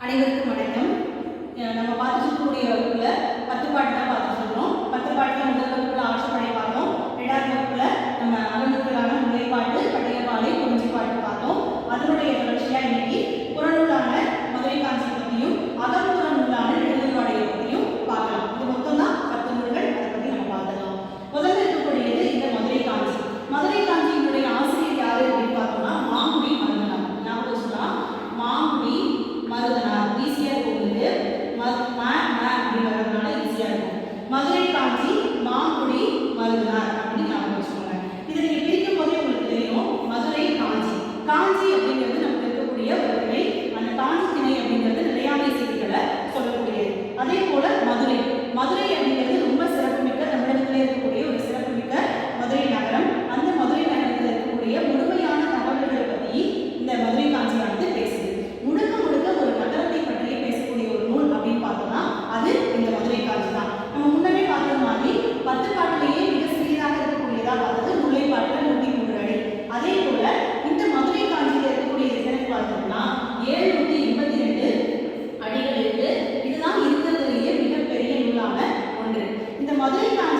அனைவருக்கும் வணக்கம். நம்ம பார்த்துட்டு இருக்கக்கூடிய வகுப்பில் பத்து பாட்டு தான் பார்த்துட்டு இருக்கோம் பத்து பாட்டில் முதல் வகுப்பில் ஆட்சி பழைய Mas o Ricardinho 我这一把